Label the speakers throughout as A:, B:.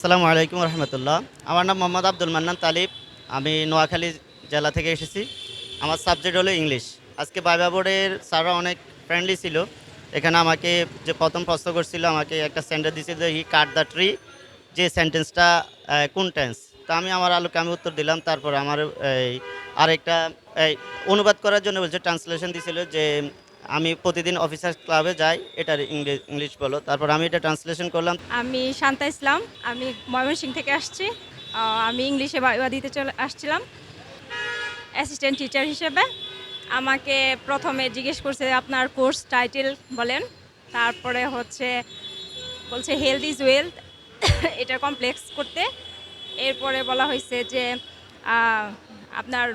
A: আসসালামু আলাইকুম রহমতুল্লাহ। আমার নাম মোহাম্মদ আব্দুল মান্নান তালিব। আমি নোয়াখালী জেলা থেকে এসেছি। আমার সাবজেক্ট হলো ইংলিশ। আজকে বাইবা বোর্ডের স্যাররা অনেক ফ্রেন্ডলি ছিল। এখানে আমাকে যে প্রথম প্রশ্ন করছিল, আমাকে একটা সেন্টেন্স দিয়েছিল যে হি কাট দ্য ট্রি যে সেন্টেন্সটা কোন টেন্স তা আমি আমার আলোকে আমি উত্তর দিলাম। তারপর আমার, এই, আরেকটা অনুবাদ করার জন্য বলছে ট্রান্সলেশন দিছিল যে আমি প্রতিদিন অফিসার ক্লাবে যাই, এটার ইংলিশ ইংলিশ বলো। তারপর আমি এটা ট্রান্সলেশন করলাম।
B: আমি শান্তা ইসলাম, আমি ময়মনসিং থেকে আসছি। আমি ইংলিশে বাবা দিতে চলে আসছিলাম। অ্যাসিস্ট্যান্ট টিচার হিসেবে। আমাকে প্রথমে জিজ্ঞেস করছে, আপনার কোর্স টাইটেল বলেন। তারপরে হচ্ছে, বলছে হেলথ ইজ ওয়েলথ এটা কমপ্লেক্স করতে। এরপরে বলা হয়েছে যে আপনার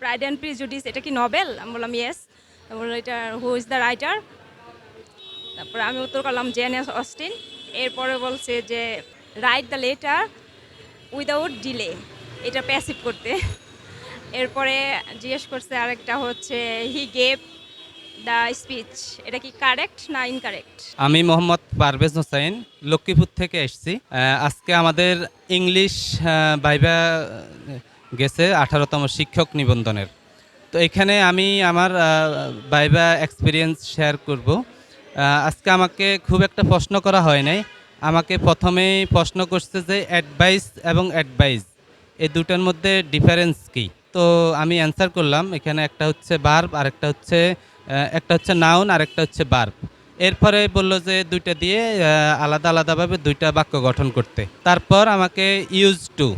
B: প্রাইড অ্যান্ড প্রিজুডিস এটা কি নভেল আমি বললাম ইয়েস বলল এটা হু ইজ দ্য রাইটার তারপরে আমি উত্তর করলাম জেনেস অস্টিন। এরপরে বলছে যে write the letter without delay এটা প্যাসিভ করতে। এরপরে জিজ্ঞেস করছে আরেকটা হচ্ছে হি গেভ দ্য স্পিচ এটা কি কারেক্ট না ইনকারেক্ট
C: আমি মোহাম্মদ পারভেজ হোসাইন, লক্ষ্মীপুর থেকে এসেছি। আজকে আমাদের ইংলিশ ভাইবা গেছে আঠারোতম শিক্ষক নিবন্ধনের। তো এখানে আমি আমার ভাইবা এক্সপিরিয়েন্স শেয়ার করব। আজকে আমাকে খুব একটা প্রশ্ন করা হয় নাই। আমাকে প্রথমেই প্রশ্ন করছে যে অ্যাডভাইস এবং অ্যাডভাইস এই দুটার মধ্যে ডিফারেন্স কী? তো আমি অ্যান্সার করলাম, এখানে একটা হচ্ছে বার্ব আর একটা হচ্ছে একটা হচ্ছে নাউন আর একটা হচ্ছে বার্ব এরপরে বলল যে দুইটা দিয়ে আলাদা আলাদাভাবে দুইটা বাক্য গঠন করতে। তারপর আমাকে ইউজ টু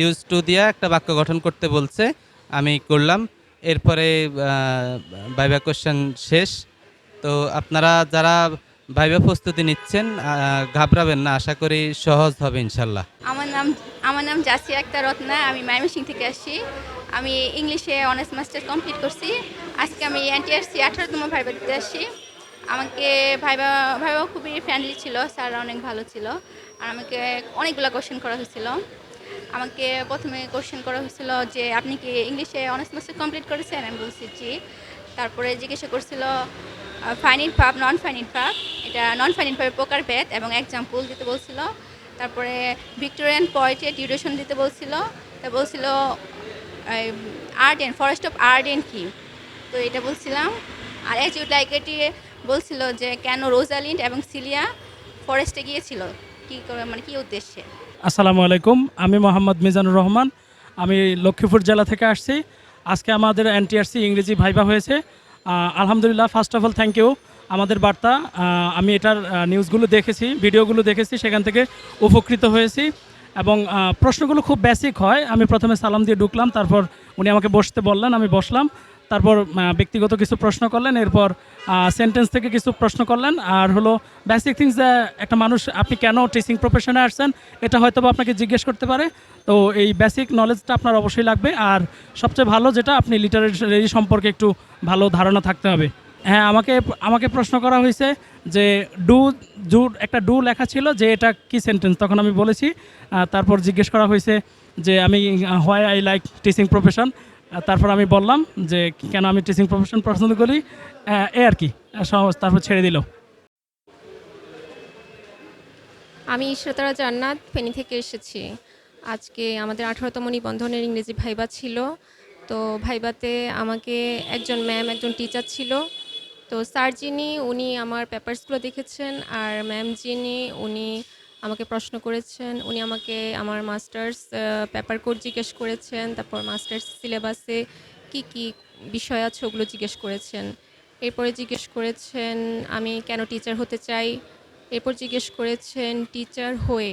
C: ইউজ টু দিয়ে একটা বাক্য গঠন করতে বলছে। আমি করলাম। এরপরে ভাইবা কোশ্চেন শেষ। তো আপনারা যারা ভাইবা প্রস্তুতি নিচ্ছেন ঘাবড়াবেন না, আশা করি সহজ হবে ইনশাল্লাহ।
D: আমার নাম আমার নাম জাসিয়া আক্তার রত্না, আমি ময়মনসিং থেকে আসছি। আমি ইংলিশে অনার্স মাস্টার কমপ্লিট করছি। আজকে আমি এনটিআরসি আঠারোতম ভাইবা দিতে আসছি। আমাকে ভাইবা ভাইবা খুবই ফ্রেন্ডলি ছিল, স্যাররা অনেক ভালো ছিল। আর আমাকে অনেকগুলো কোশ্চেন করা হয়েছিল। আমাকে প্রথমে কোশ্চেন করা হয়েছিল যে, আপনি কি ইংলিশে অনার্স মাস্টার কমপ্লিট করেছেন? আমি বলছি, জি। তারপরে জিজ্ঞাসা করছিল ফাইনিন ফাপ নন ফাইনিন ফাপ এটা নন ফাপের প্রকার ভেদ এবং এক্সাম্পল দিতে বলছিল। তারপরে ভিক্টোরিয়ান পয়েটের ডিউরেশন দিতে বলছিল। তা বলছিল আর্ডেন ফরেস্ট অফ আর্ডেন কি? তো এটা বলছিলাম। আর অ্যাজিউট লাইকেটি বলছিল যে, কেন রোজালিন্ড এবং সিলিয়া ফরেস্টে গিয়েছিল? কী করে মানে কী উদ্দেশ্যে?
E: আসসালামু আলাইকুম। আমি মোহাম্মদ মিজানুর রহমান। আমি লক্ষ্মীপুর জেলা থেকে আসছি। আজকে আমাদের এনটিআরসি ইংরেজি ভাইবা হয়েছে। আলহামদুলিল্লাহ first of all thank you আমাদের বার্তা আমি এটার নিউজগুলো দেখেছি ভিডিওগুলো দেখেছি, সেখান থেকে উপকৃত হয়েছি। এবং প্রশ্নগুলো খুব বেসিক হয়। আমি প্রথমে সালাম দিয়ে ঢুকলাম, তারপর উনি আমাকে বসতে বললেন, আমি বসলাম। তারপর ব্যক্তিগত কিছু প্রশ্ন করলেন, এরপর সেন্টেন্স থেকে কিছু প্রশ্ন করলেন। আর হলো বেসিক থিংস একটা মানুষ, আপনি কেন টিচিং প্রফেশনে আসছেন? এটা হয়তো আপনাকে জিজ্ঞেস করতে পারে। তো এই বেসিক নলেজটা আপনার অবশ্যই লাগবে। আর সবচেয়ে ভালো যেটা, আপনি লিটারেরি সম্পর্কে একটু ভালো ধারণা থাকতে হবে। হ্যাঁ আমাকে আমাকে প্রশ্ন করা হয়েছে যে ডু জু একটা ডু লেখা ছিল যে, এটা কি সেন্টেন্স তখন আমি বলেছি। তারপর জিজ্ঞেস করা হয়েছে যে, আমি why I like teaching profession তারপর আমি বললাম যে কেন আমি টিচিং প্রফেশন পছন্দ করি এ আর কি সহজ, তারপর ছেড়ে দিল।
F: আমি ঈশ্বরতারা জান্নাত, ফেনী থেকে এসেছি। আজকে আমাদের আঠারোতম নিবন্ধনের ইংরেজি ভাইবা ছিল। তো ভাইবাতে আমাকে একজন ম্যাম একজন টিচার ছিল। তো স্যার যিনি, উনি আমার পেপারসগুলো দেখেছেন। আর ম্যাম যিনি, উনি আমাকে প্রশ্ন করেছেন, উনি আমাকে আমার মাস্টার্স পেপার কোড জিজ্ঞেস করেছেন, তারপর মাস্টার্স সিলেবাসে কি কি বিষয় আছে ওগুলো জিজ্ঞেস করেছেন। এরপরে জিজ্ঞেস করেছেন, আমি কেন টিচার হতে চাই? এরপর জিজ্ঞেস করেছেন টিচার হয়ে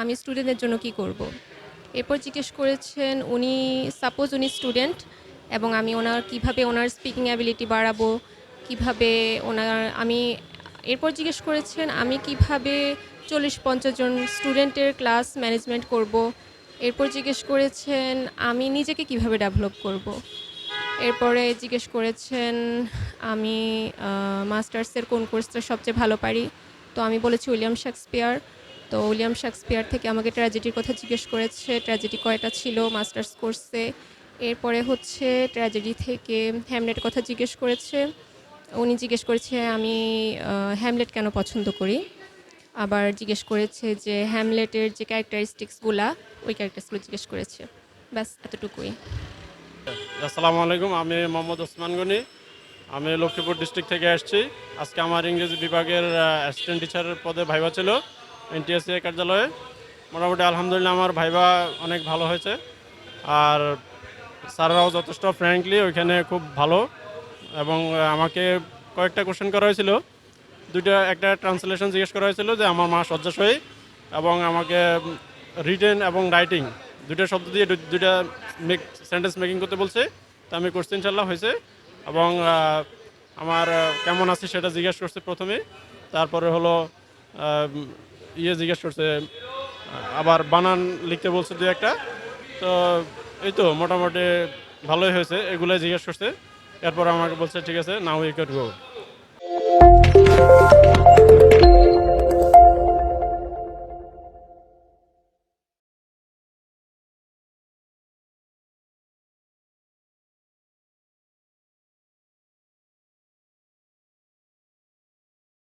F: আমি স্টুডেন্টদের জন্য কি করব। এরপর জিজ্ঞেস করেছেন, উনি সাপোজ উনি স্টুডেন্ট এবং আমি ওনার, কীভাবে ওনার স্পিকিং অ্যাবিলিটি বাড়াবো? কীভাবে ওনার, আমি এরপর জিজ্ঞেস করেছেন, আমি কীভাবে চল্লিশ পঞ্চাশ জন স্টুডেন্টের ক্লাস ম্যানেজমেন্ট করব। এরপর জিজ্ঞেস করেছেন, আমি নিজেকে কীভাবে ডেভেলপ করব। এরপরে জিজ্ঞেস করেছেন, আমি মাস্টার্সের কোন কোর্সটা সবচেয়ে ভালো পারি তো আমি বলেছি উইলিয়াম শেক্সপিয়ার তো উইলিয়াম শেক্সপিয়ার থেকে আমাকে ট্র্যাজেডির কথা জিজ্ঞেস করেছে, ট্র্যাজেডি কয়টা ছিল মাস্টার্স কোর্সে এরপরে হচ্ছে ট্র্যাজেডি থেকে হ্যামলেট কথা জিজ্ঞেস করেছে উনি জিজ্ঞেস করেছে, আমি হ্যামলেট কেন পছন্দ করি? আবার জিজ্ঞেস করেছে যে হ্যামলেটের যে ক্যারেক্টারিস্টিক্সগুলা ওই ক্যারেক্টার্সগুলো জিজ্ঞেস করেছে। ব্যাস, এতটুকুই।
G: আসসালামু আলাইকুম, আমি মোহাম্মদ ওসমান গনি। আমি লক্ষ্মীপুর ডিস্ট্রিক্ট থেকে আসছি। আজকে আমার ইংরেজি বিভাগের অ্যাসিস্ট্যান্ট টিচারের পদে ভাইবা ছিল এনটিএসসি কার্যালয়ে। মোটামুটি আলহামদুলিল্লাহ আমার ভাইবা অনেক ভালো হয়েছে। আর স্যাররাও যথেষ্ট ফ্র্যাঙ্কলি ওইখানে খুব ভালো। এবং আমাকে কয়েকটা কোশ্চেন করা হয়েছিল। দুইটা, একটা ট্রান্সলেশন জিজ্ঞেস করা হয়েছিল যে আমার মা শয্যাশয়ী এবং আমাকে রিটেন এবং রাইটিং দুইটা শব্দ দিয়ে দুইটা মেক সেন্টেন্স মেকিং করতে বলছে। তা আমি করছি ইনশাল্লাহ হয়েছে। এবং আমার কেমন আছি সেটা জিজ্ঞেস করছে প্রথমে। তারপরে হলো ইয়ে জিজ্ঞেস করছে, আবার বানান লিখতে বলছে দু একটা। তো, এই তো, মোটামুটি ভালোই হয়েছে, এগুলোই জিজ্ঞেস করছে। এরপর আমাকে বলছে ঠিক আছে নাও ইউ ক্যাট গো